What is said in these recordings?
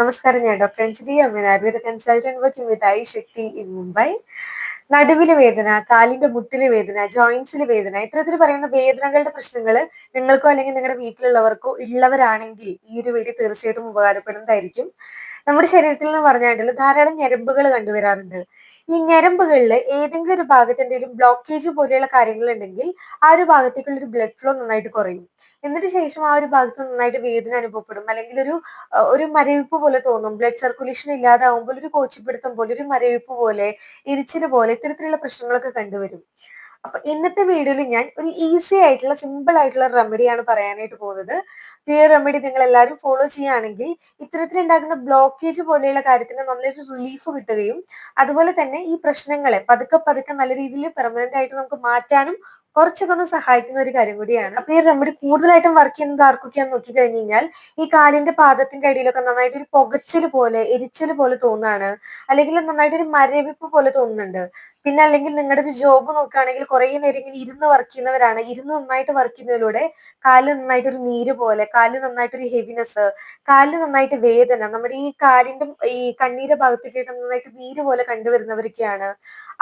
നമസ്കാരം ഞാൻ doctor Anjali Amma Ayurveda consultant working with I Shakti in Mumbai. നടുവിലെ വേദന കാലിന്റെ മുട്ടിലെ വേദന ജോയിന്റ്സിലെ വേദന ഇത്തരത്തിൽ പറയുന്ന വേദനകളുടെ പ്രശ്നങ്ങൾ നിങ്ങൾക്കോ അല്ലെങ്കിൽ നിങ്ങളുടെ വീട്ടിലുള്ളവർക്കോ ഉള്ളവരാണെങ്കിൽ ഈ ഒരു വീഡിയോ തീർച്ചയായിട്ടും ഉപകാരപ്പെടുന്നതായിരിക്കും. നമ്മുടെ ശരീരത്തിൽ എന്ന് പറഞ്ഞാൽ ധാരാളം ഞരമ്പുകൾ കണ്ടുവരാറുണ്ട്. ഈ ഞരമ്പുകളിൽ ഏതെങ്കിലും ഒരു ഭാഗത്ത് എന്തെങ്കിലും ബ്ലോക്കേജ് പോലെയുള്ള കാര്യങ്ങൾ ഉണ്ടെങ്കിൽ ആ ഒരു ഭാഗത്തേക്കുള്ള ഒരു ബ്ലഡ് ഫ്ലോ നന്നായിട്ട് കുറയും. എന്നിട്ട് ശേഷം ആ ഒരു ഭാഗത്ത് നന്നായിട്ട് വേദന അനുഭവപ്പെടും. അല്ലെങ്കിൽ ഒരു ഒരു മരവിപ്പ് പോലെ തോന്നും. ബ്ലഡ് സർക്കുലേഷൻ ഇല്ലാതാവുമ്പോൾ ഒരു കോച്ചിപ്പിടുത്തം പോലെ ഒരു മരവിപ്പ് പോലെ എരിച്ചിൽ പോലെ ഇത്തരത്തിലുള്ള പ്രശ്നങ്ങളൊക്കെ കണ്ടുവരും. അപ്പൊ ഇന്നത്തെ വീഡിയോയിൽ ഞാൻ ഒരു ഈസി ആയിട്ടുള്ള സിമ്പിൾ ആയിട്ടുള്ള റെമഡിയാണ് പറയാനായിട്ട് പോകുന്നത്. ഈ റെമഡി നിങ്ങൾ എല്ലാവരും ഫോളോ ചെയ്യുകയാണെങ്കിൽ ഇത്തരത്തിൽ ഉണ്ടാകുന്ന ബ്ലോക്കേജ് പോലെയുള്ള കാര്യത്തിന് നല്ലൊരു റിലീഫ് കിട്ടുകയും അതുപോലെ തന്നെ ഈ പ്രശ്നങ്ങളെ പതുക്കെ പതുക്കെ നല്ല രീതിയിൽ പെർമനന്റ് ആയിട്ട് നമുക്ക് മാറ്റാനും കുറച്ചൊക്കെ ഒന്ന് സഹായിക്കുന്ന ഒരു കാര്യം കൂടിയാണ്. അപ്പൊ ഈ റെമഡി കൂടുതലായിട്ടും വർക്ക് ചെയ്യുന്നത് ആർക്കൊക്കെയാന്ന് നോക്കി കഴിഞ്ഞു കഴിഞ്ഞാൽ ഈ കാലിന്റെ പാദത്തിന്റെ അടിയിലൊക്കെ നന്നായിട്ട് ഒരു പുകച്ചൽ പോലെ എരിച്ചൽ പോലെ തോന്നാണ് അല്ലെങ്കിൽ നന്നായിട്ട് ഒരു മരവിപ്പ് പോലെ തോന്നുന്നുണ്ട്. പിന്നെ അല്ലെങ്കിൽ നിങ്ങളുടെ ഒരു ജോബ് നോക്കുകയാണെങ്കിൽ കുറെ നേരം ഇങ്ങനെ ഇരുന്ന് വർക്ക് ചെയ്യുന്നവരാണ്. ഇരുന്ന് നന്നായിട്ട് വർക്ക് ചെയ്യുന്നതിലൂടെ കാൽ നന്നായിട്ട് ഒരു നീര് പോലെ കാൽ നന്നായിട്ട് ഒരു ഹെവിനെസ് കാലിൽ നന്നായിട്ട് വേദന നമ്മുടെ ഈ കാലിന്റെ ഈ കണ്ണീരെ ഭാഗത്തേക്കായിട്ട് നന്നായിട്ട് നീര് പോലെ കണ്ടുവരുന്നവരൊക്കെയാണ്.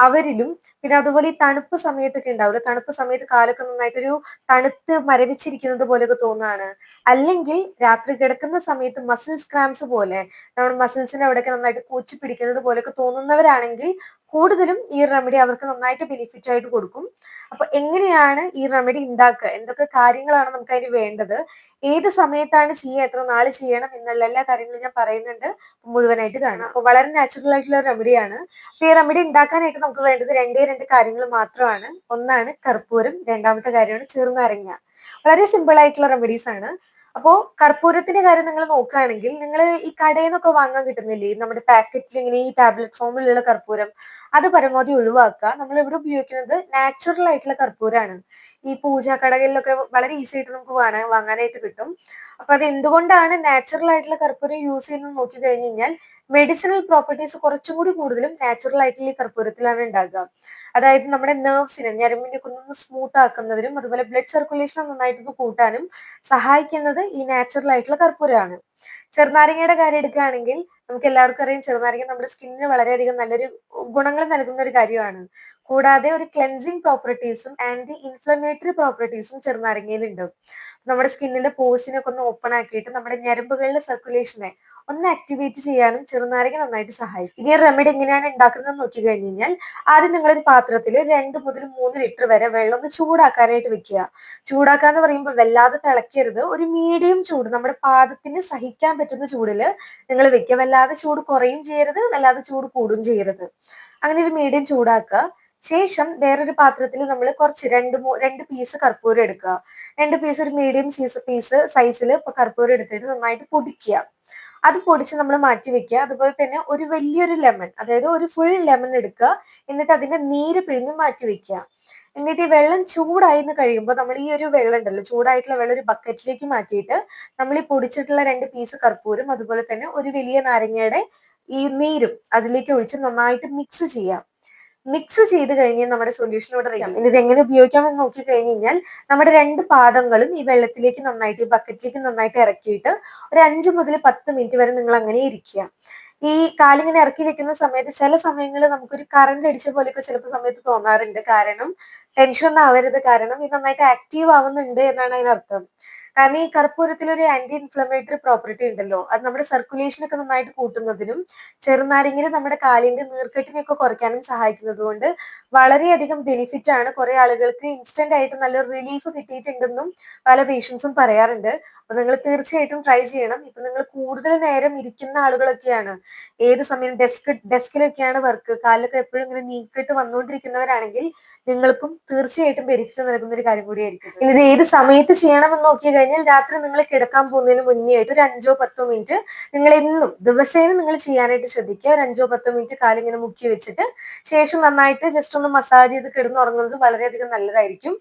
അവരിലും പിന്നെ അതുപോലെ ഈ തണുപ്പ് സമയത്തൊക്കെ ഉണ്ടാവില്ല തണുപ്പ് സമയത്ത് കാലൊക്കെ നന്നായിട്ടൊരു തണുത്ത് മരവിച്ചിരിക്കുന്നത് പോലെയൊക്കെ തോന്നുകയാണ് അല്ലെങ്കിൽ രാത്രി കിടക്കുന്ന സമയത്ത് മസിൽസ് സ്ക്രാംസ് പോലെ നമ്മുടെ മസിൽസിന്റെ അവിടെയൊക്കെ നന്നായിട്ട് കൂച്ചി പിടിക്കുന്നത് പോലെയൊക്കെ തോന്നുന്നവരാണെങ്കിൽ കൂടുതലും ഈ റെമഡി അവർക്ക് നന്നായിട്ട് ബെനിഫിറ്റ് ആയിട്ട് കൊടുക്കും. അപ്പൊ എങ്ങനെയാണ് ഈ റെമഡി ഉണ്ടാക്കുക എന്തൊക്കെ കാര്യങ്ങളാണ് നമുക്ക് അതിന് വേണ്ടത്? ഏത് സമയത്താണ് ചെയ്യുക? എത്ര നാൾ ചെയ്യണം? എന്നുള്ള എല്ലാ കാര്യങ്ങളും ഞാൻ പറയുന്നുണ്ട്. മുഴുവനായിട്ട് കാണാം. അപ്പൊ വളരെ നാച്ചുറൽ ആയിട്ടുള്ള റെമഡിയാണ് അപ്പൊ ഈ റെമഡി ഉണ്ടാക്കാനായിട്ട് നമുക്ക് വേണ്ടത് രണ്ടേ രണ്ട് കാര്യങ്ങൾ മാത്രമാണ്. ഒന്നാണ് കർപ്പൂരം രണ്ടാമത്തെ കാര്യമാണ് ചെറുനാരങ്ങ. വളരെ സിമ്പിൾ ആയിട്ടുള്ള റെമഡീസ് ആണ്. അപ്പോ കർപ്പൂരത്തിന്റെ കാര്യം നിങ്ങൾ നോക്കുകയാണെങ്കിൽ നിങ്ങൾ ഈ കടയിൽ നിന്നൊക്കെ വാങ്ങാൻ കിട്ടുന്നില്ലേ? നമ്മുടെ പാക്കറ്റിൽ ഇങ്ങനെ ഈ ടാബ്ലറ്റ് ഫോമിലുള്ള കർപ്പൂരം. അത് പരമാവധി ഒഴിവാക്കുക. നമ്മൾ ഇവിടെ ഉപയോഗിക്കുന്നത് നാച്ചുറൽ ആയിട്ടുള്ള കർപ്പൂരാണ്. ഈ പൂജാ കടകളിലൊക്കെ വളരെ ഈസി ആയിട്ട് നമുക്ക് വാങ്ങാനായിട്ട് കിട്ടും. അപ്പൊ അത് എന്തുകൊണ്ടാണ് നാച്ചുറൽ ആയിട്ടുള്ള കർപ്പൂരം യൂസ് ചെയ്യുന്നത് നോക്കി കഴിഞ്ഞ് കഴിഞ്ഞാൽ മെഡിസിനൽ പ്രോപ്പർട്ടീസ് കുറച്ചും കൂടി കൂടുതലും നാച്ചുറൽ ആയിട്ടുള്ള ഈ കർപ്പൂരത്തിലാണ് ഉണ്ടാകുക. അതായത് നമ്മുടെ നെർവ്സിനെ ഞരമ്പിന്റെ ഒന്ന് സ്മൂത്ത് ആക്കുന്നതിനും അതുപോലെ ബ്ലഡ് സർക്കുലേഷൻ നന്നായിട്ട് കൂട്ടാനും സഹായിക്കുന്നത് ഈ നാച്ചുറൽ ആയിട്ടുള്ള കർപ്പൂരമാണ്. ചെറുനാരങ്ങയുടെ കാര്യം എടുക്കുകയാണെങ്കിൽ നമുക്ക് എല്ലാവർക്കും അറിയാം ചെറുനാരങ്ങ നമ്മുടെ സ്കിന്നിന് വളരെയധികം നല്ലൊരു ഗുണങ്ങൾ നൽകുന്ന ഒരു കാര്യമാണ്. കൂടാതെ ഒരു ക്ലെൻസിങ് പ്രോപ്പർട്ടീസും ആന്റി ഇൻഫ്ലമേറ്ററി പ്രോപ്പർട്ടീസും ചെറുനാരങ്ങയിലുണ്ട്. നമ്മുടെ സ്കിന്നിന്റെ പോഴ്സിനൊക്കെ ഒന്ന് ഓപ്പൺ ആക്കിയിട്ട് നമ്മുടെ ഞരമ്പുകളിലെ സർക്കുലേഷനെ ഒന്ന് ആക്ടിവേറ്റ് ചെയ്യാനും ചെറുനാരങ്ങ നന്നായിട്ട് സഹായിക്കും. ഇനി റെമഡി എങ്ങനെയാണ് ഉണ്ടാക്കുന്നത് നോക്കി കഴിഞ്ഞ് കഴിഞ്ഞാൽ ആദ്യം നിങ്ങളൊരു പാത്രത്തിൽ രണ്ട് മുതൽ മൂന്ന് ലിറ്റർ വരെ വെള്ളം ഒന്ന് ചൂടാക്കാനായിട്ട് വെക്കുക. ചൂടാക്കാന്ന് പറയുമ്പോൾ വല്ലാതെ തിളക്കരുത് ഒരു മീഡിയം ചൂട് നമ്മുടെ പാദത്തിന് സഹിക്കാൻ പറ്റുന്ന ചൂടിൽ നിങ്ങൾ വെക്കുക. ചൂട് കുറയും ചെയ്യരുത് വല്ലാതെ ചൂട് കൂടും ചെയ്യരുത്. അങ്ങനെ ഒരു മീഡിയം ചൂടാക്കുക. ശേഷം വേറൊരു പാത്രത്തിൽ നമ്മൾ കുറച്ച് രണ്ട് രണ്ട് പീസ് കർപ്പൂരം എടുക്കുക. രണ്ട് പീസ് ഒരു മീഡിയം സൈസ് പീസ് സൈസിൽ കർപ്പൂരം എടുത്തിട്ട് നന്നായിട്ട് പൊടിക്കുക. അത് പൊടിച്ച് നമ്മൾ മാറ്റി വെക്കുക. അതുപോലെ തന്നെ ഒരു വലിയൊരു ലെമൺ അതായത് ഒരു ഫുൾ ലെമൺ എടുക്കുക. എന്നിട്ട് അതിന്റെ നീര് പിഴിഞ്ഞ് മാറ്റി വെക്കുക. എന്നിട്ട് ഈ വെള്ളം ചൂടായി എന്ന് കഴിയുമ്പോൾ നമ്മൾ ഈ ഒരു വെള്ളം ഉണ്ടല്ലോ ചൂടായിട്ടുള്ള വെള്ളം ഒരു ബക്കറ്റിലേക്ക് മാറ്റിയിട്ട് നമ്മൾ ഈ പൊടിച്ചിട്ടുള്ള രണ്ട് പീസ് കർപ്പൂരം അതുപോലെ തന്നെ ഒരു വലിയ നാരങ്ങയുടെ ഈ നീരും അതിലേക്ക് ഒഴിച്ച് നന്നായിട്ട് മിക്സ് ചെയ്യാം മിക്സ് ചെയ്ത് കഴിഞ്ഞ് നമ്മുടെ സൊല്യൂഷൻ ഇവിടെ റെഡി ഇനി ഇത് എങ്ങനെ ഉപയോഗിക്കാമെന്ന് നോക്കി കഴിഞ്ഞ് കഴിഞ്ഞാൽ നമ്മുടെ രണ്ട് പാദങ്ങളും ഈ വെള്ളത്തിലേക്ക് നന്നായിട്ട് ഈ ബക്കറ്റിലേക്ക് നന്നായിട്ട് ഇറക്കിയിട്ട് ഒരു അഞ്ച് മുതൽ പത്ത് മിനിറ്റ് വരെ നിങ്ങൾ അങ്ങനെ ഇരിക്കുക. ഈ കാലിങ്ങനെ ഇറക്കി വെക്കുന്ന സമയത്ത് ചില സമയങ്ങളിൽ നമുക്കൊരു കറണ്ട് അടിച്ച പോലെയൊക്കെ ചിലപ്പോൾ സമയത്ത് തോന്നാറുണ്ട്. കാരണം ടെൻഷൻ ഒന്നും ആവരുത്. കാരണം ഇത് നന്നായിട്ട് ആക്റ്റീവ് ആവുന്നുണ്ട് എന്നാണ് അതിനർത്ഥം. കാരണം ഈ കർപ്പൂരത്തിൽ ഒരു ആന്റി ഇൻഫ്ലമേറ്ററി പ്രോപ്പർട്ടി ഉണ്ടല്ലോ. അത് നമ്മുടെ സർക്കുലേഷൻ ഒക്കെ നന്നായിട്ട് കൂട്ടുന്നതിനും ചെറുനാരങ്ങിന് നമ്മുടെ കാലിന്റെ നീർക്കെട്ടിനെയൊക്കെ കുറയ്ക്കാനും സഹായിക്കുന്നത് കൊണ്ട് വളരെയധികം ബെനിഫിറ്റ് ആണ്. കുറെ ആളുകൾക്ക് ഇൻസ്റ്റന്റ് ആയിട്ട് നല്ലൊരു റിലീഫ് കിട്ടിയിട്ടുണ്ടെന്നും പല പേഷ്യൻസും പറയാറുണ്ട്. അപ്പൊ നിങ്ങൾ തീർച്ചയായിട്ടും ട്രൈ ചെയ്യണം. ഇപ്പൊ നിങ്ങൾ കൂടുതൽ നേരം ഇരിക്കുന്ന ആളുകളൊക്കെയാണ്. ഏത് സമയം ഡെസ്ക് ഡെസ്കിലൊക്കെയാണ് വർക്ക് കാലിലൊക്കെ എപ്പോഴും ഇങ്ങനെ നീക്കിട്ട് വന്നുകൊണ്ടിരിക്കുന്നവരാണെങ്കിൽ നിങ്ങൾക്കും തീർച്ചയായിട്ടും ബെനിഫിറ്റ് നൽകുന്ന ഒരു കാര്യം കൂടിയായിരിക്കും. ഇത് ഏത് സമയത്ത് ചെയ്യണമെന്ന് നോക്കി കഴിഞ്ഞാൽ രാത്രി നിങ്ങൾ കിടക്കാൻ പോകുന്നതിന് മുന്നേ ആയിട്ട് ഒരു അഞ്ചോ പത്തോ മിനിറ്റ് നിങ്ങൾ എന്നും ദിവസേന നിങ്ങൾ ചെയ്യാനായിട്ട് ശ്രദ്ധിക്കുക. ഒരു അഞ്ചോ പത്തോ മിനിറ്റ് കാലിങ്ങനെ മുക്കി വെച്ചിട്ട് ശേഷം നന്നായിട്ട് ജസ്റ്റ് ഒന്ന് മസാജ് ചെയ്ത് കിടന്നുറങ്ങുന്നത് വളരെയധികം നല്ലതായിരിക്കും.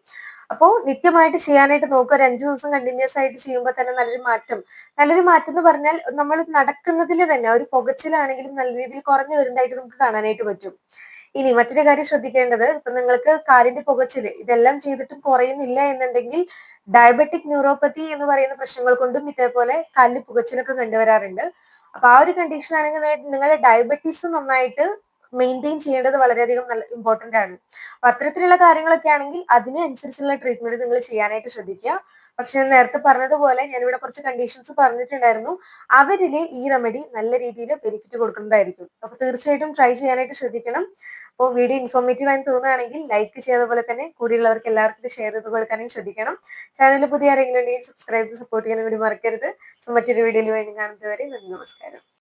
അപ്പോൾ നിത്യമായിട്ട് ചെയ്യാനായിട്ട് നോക്കുക. ഒരു അഞ്ചു ദിവസം കണ്ടിന്യൂസ് ആയിട്ട് ചെയ്യുമ്പോൾ തന്നെ നല്ലൊരു മാറ്റം. നല്ലൊരു മാറ്റം എന്ന് പറഞ്ഞാൽ നമ്മൾ നടക്കുന്നതിൽ തന്നെ ഒരു പുകച്ചിലാണെങ്കിലും നല്ല രീതിയിൽ കുറഞ്ഞു വരുന്നതായിട്ട് നമുക്ക് കാണാനായിട്ട് പറ്റും. ഇനി മറ്റൊരു കാര്യം ശ്രദ്ധിക്കേണ്ടത് ഇപ്പൊ നിങ്ങൾക്ക് കാലിന്റെ പുകച്ചിൽ ഇതെല്ലാം ചെയ്തിട്ടും കുറയുന്നില്ല എന്നുണ്ടെങ്കിൽ ഡയബറ്റിക് ന്യൂറോപ്പത്തി എന്ന് പറയുന്ന പ്രശ്നങ്ങൾ കൊണ്ടും ഇതേപോലെ കാലിന് പുകച്ചിലൊക്കെ കണ്ടുവരാറുണ്ട്. അപ്പൊ ആ ഒരു കണ്ടീഷൻ ആണെങ്കിൽ നിങ്ങളുടെ ഡയബറ്റീസ് നന്നായിട്ട് മെയിന്റെയിൻ ചെയ്യേണ്ടത് വളരെയധികം നല്ല ഇമ്പോർട്ടന്റ് ആണ്. അപ്പൊ അത്തരത്തിലുള്ള കാര്യങ്ങളൊക്കെ ആണെങ്കിൽ അതിനനുസരിച്ചുള്ള ട്രീറ്റ്മെന്റ് നിങ്ങൾ ചെയ്യാനായിട്ട് ശ്രദ്ധിക്കുക. പക്ഷെ ഞാൻ നേരത്തെ പറഞ്ഞതുപോലെ ഞാനിവിടെ കുറച്ച് കണ്ടീഷൻസ് പറഞ്ഞിട്ടുണ്ടായിരുന്നു. അവരിൽ ഈ റെമഡി നല്ല രീതിയിൽ ബെനിഫിറ്റ് കൊടുക്കുന്നതായിരിക്കും. അപ്പൊ തീർച്ചയായിട്ടും ട്രൈ ചെയ്യാനായിട്ട് ശ്രദ്ധിക്കണം. അപ്പോൾ വീഡിയോ ഇൻഫോർമേറ്റീവ് ആയി തോന്നുകയാണെങ്കിൽ ലൈക്ക് ചെയ്തതുപോലെ തന്നെ കൂടിയുള്ളവർക്ക് എല്ലാവർക്കും ഇത് ഷെയർ ചെയ്ത് കൊടുക്കാനും ശ്രദ്ധിക്കണം. ചാനൽ പുതിയ ആരെങ്കിലും ഉണ്ടെങ്കിൽ സബ്സ്ക്രൈബ് ചെയ്ത് സപ്പോർട്ട് ചെയ്യാനും കൂടി മറക്കരുത്. സോ മറ്റൊരു വീഡിയോയിൽ വേണ്ടി കാണുന്നതുവരെ നന്ദി നമസ്കാരം.